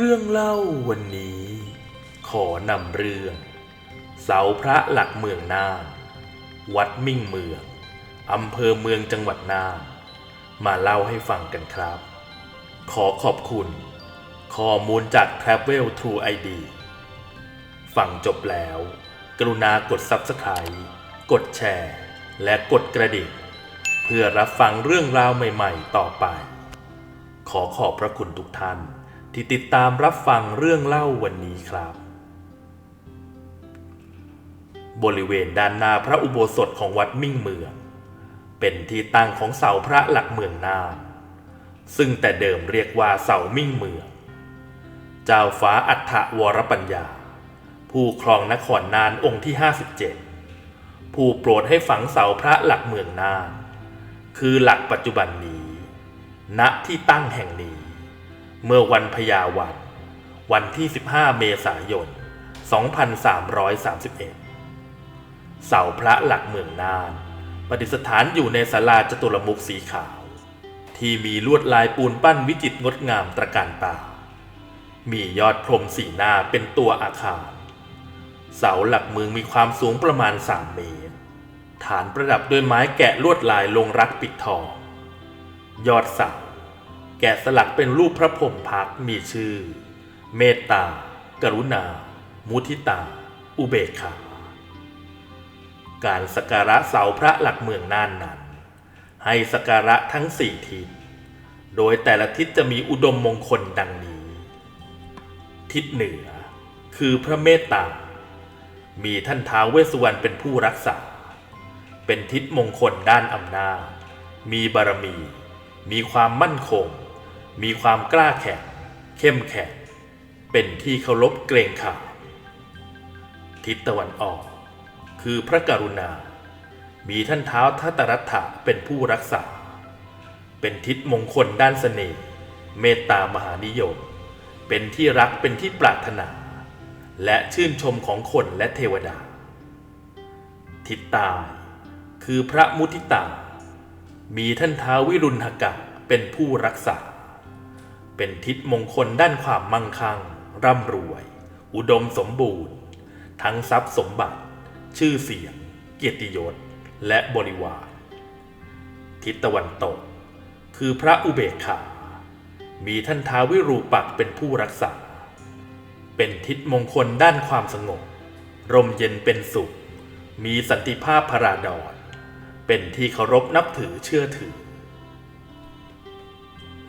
เรื่องเล่าวันนี้ ขอนำเรื่อง เสาพระหลักเมืองน่านวัดมิ่งเมืองอำเภอเมืองจังหวัดน่านมาเล่าให้ฟังกันครับ ขอขอบคุณ ข้อมูลจาก Travel True ID ฟังจบแล้ว กรุณากด Subscribe กดแชร์ และกดกระดิ่ง เพื่อรับฟังเรื่องราวใหม่ ๆ ต่อไป ขอขอบพระคุณทุกท่าน ที่ติดตามรับฟังเรื่องเล่าวันนี้ครับ บริเวณด้านหน้าพระอุโบสถของวัดมิ่งเมือง เป็นที่ตั้งของเสาพระหลักเมืองน่านซึ่งแต่เดิมเรียกว่าเสามิ่งเมือง เจ้าฟ้าอัฏฐวรปัญญา ผู้ครองนครนานองค์ที่ 57 ผู้โปรดให้ฝังเสาพระหลักเมืองนาน คือหลักปัจจุบันนี้ ณที่ตั้งแห่งนี้ เมื่อวันพยาวัน วันที่ 15 เมษายน 2331 เสาพระหลักเมืองน่านประดิษฐานอยู่ในศาลาจตุรมุขสีขาว ที่มีลวดลายปูนปั้นวิจิตรงดงามตระการตา มียอดพรมสีหน้าเป็นตัวอาคาร เสาหลักเมืองมีความสูงประมาณ 3 เมตร ฐานประดับด้วยไม้แกะลวดลายลงรักปิดทอง ยอดเสา แกะสลักเป็นรูปพระพรหมพักมีชื่อ เมตตา กรุณา มุทิตา อุเบกขา การสักการะเสาพระหลักเมืองน่านนั้น ให้สักการะทั้งสี่ทิศ โดยแต่ละทิศจะมีอุดมมงคลดังนี้ ทิศเหนือ คือพระเมตตา มีท่านท้าวเวสสุวรรณเป็นผู้รักษา เป็นทิศมงคลด้านอำนาจ มีบารมีมีความมั่นคง มีความกล้าแข็งเข้มแข็งเป็นที่เคารพเกรงขามทิศตะวันออก คือพระกรุณา มีท่านเท้าทัตรัฐะเป็นผู้รักษา เป็นทิศมงคลด้านเสน่ห์เมตตามหานิยม เป็นที่รักเป็นที่ปรารถนา และชื่นชมของคนและเทวดา ทิศต้คือพระมุทิตา มีท่านท้าววิรุณหกะเป็นผู้รักษา เป็นทิศมงคลด้านความมั่งคั่ง ร่ำรวย อุดมสมบูรณ์ ทั้งทรัพย์สมบัติ ชื่อเสียง เกียรติยศ และบริวาร ทิศตะวันตก คือพระอุเบกขา มีท่านท้าวิรูปักษ์เป็นผู้รักษา เป็นทิศมงคลด้านความสงบ ร่มเย็นเป็นสุข มีสันติภาพพราดอนเป็นที่เคารพนับถือเชื่อถือ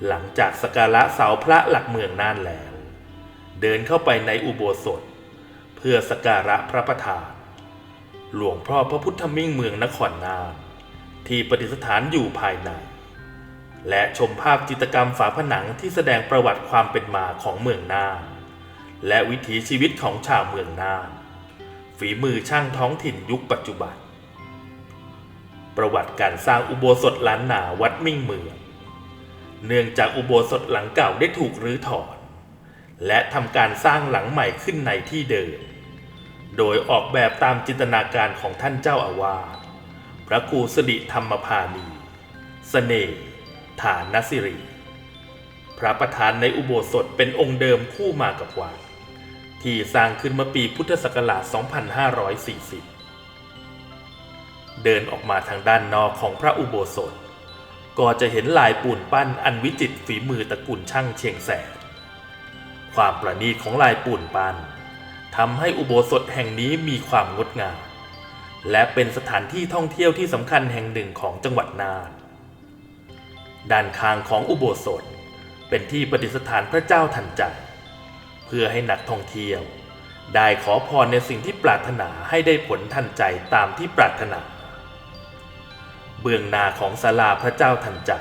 หลังจากสการะเสาพระหลักเมืองน่านแล้ว เดินเข้าไปในอุโบสถ เพื่อสกการะพระประธาน หลวงพ่อพระพุทธมิ่งเมืองนครน่าน ที่ประดิษฐานอยู่ภายใน และชมภาพจิตรกรรมฝาผนังที่แสดงประวัติความเป็นมาของเมืองน่าน และวิถีชีวิตของชาวเมืองน่าน ฝีมือช่างท้องถิ่นยุคปัจจุบัน ประวัติการสร้างอุโบสถล้านนาวัดมิ่งเมือง เนื่องจากอุโบสถหลังเก่าได้ถูกรื้อถอน และทำการสร้างหลังใหม่ขึ้นในที่เดิม โดยออกแบบตามจินตนาการของท่านเจ้าอาวาสพระครูสดิธรรมพานีสเสน่ห์ฐานนสิริ พระประธานในอุโบสถเป็นองค์เดิมคู่มากับวัดที่สร้างขึ้นเมื่อปีพุทธศักราช 2540 เดินออกมาทางด้านนอกของพระอุโบสถ ก็จะเห็นลายปูนปั้นอันวิจิตรฝีมือตระกูลช่างเชียงแสนความประณีตของลายปูนปั้นทำให้อุโบสถแห่งนี้มีความงดงาม และเป็นสถานที่ท่องเที่ยวที่สำคัญแห่งหนึ่งของจังหวัดน่าน ด้านข้างของอุโบสถ เป็นที่ประดิษฐานพระเจ้าทันใจ เพื่อให้นักท่องเที่ยว ได้ขอพรในสิ่งที่ปรารถนาให้ได้ผลทันใจตามที่ปรารถนา เบื้องหน้าของศาลาพระเจ้าทันใจ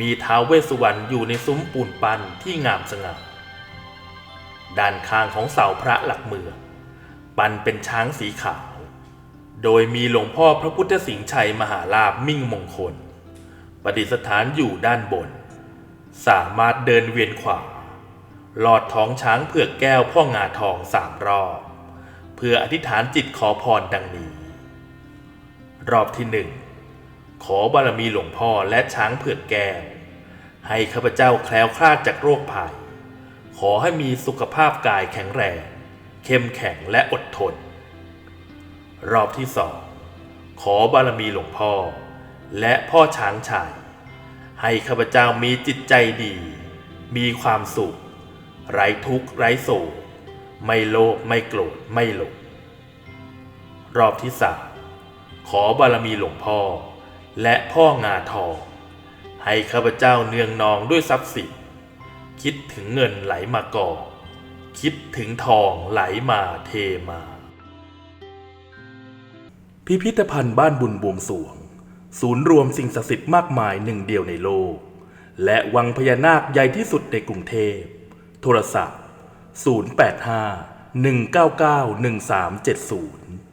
มีท้าวเวสสุวรรณอยู่ในซุ้มปูนปั้นที่งามสง่าด้านข้างของเสาพระหลักเมืองปั้นเป็นช้างสีขาว โดยมีหลวงพ่อพระพุทธสิงห์ชัยมหาลาภมิ่งมงคล ประดิษฐานอยู่ด้านบน สามารถเดินเวียนขวาลอดท้องช้างเผือกแก้วพ่องาทองสามรอบ เพื่ออธิษฐานจิตขอพรดังนี้ รอบที่หนึ่ง ขอบารมีหลวงพ่อและช้างเผือกแก้วให้ข้าพเจ้าแคล้วคลาดจากโรคภัย ขอให้มีสุขภาพกายแข็งแรง เข้มแข็งและอดทน รอบที่สองขอบารมีหลวงพ่อ และพ่อช้างชัยให้ข้าพเจ้ามีจิตใจดี มีความสุข ไร้ทุกข์ไร้โศกไม่โลภไม่โกรธไม่หลงรอบที่สามขอบารมีหลวงพ่อ และพ่องาทองให้ข้าพเจ้าเนืองนองด้วยทรัพย์สินคิดถึงเงินไหลมาก่อ คิดถึงทองไหลมาเทมา พิพิธภัณฑ์บ้านบุญบวงสวง ศูนย์รวมสิ่งศักดิ์สิทธิ์มากมายหนึ่งเดียวในโลก และวังพญานาคใหญ่ที่สุดในกรุงเทพ โทรศัพท์ 085 199 1370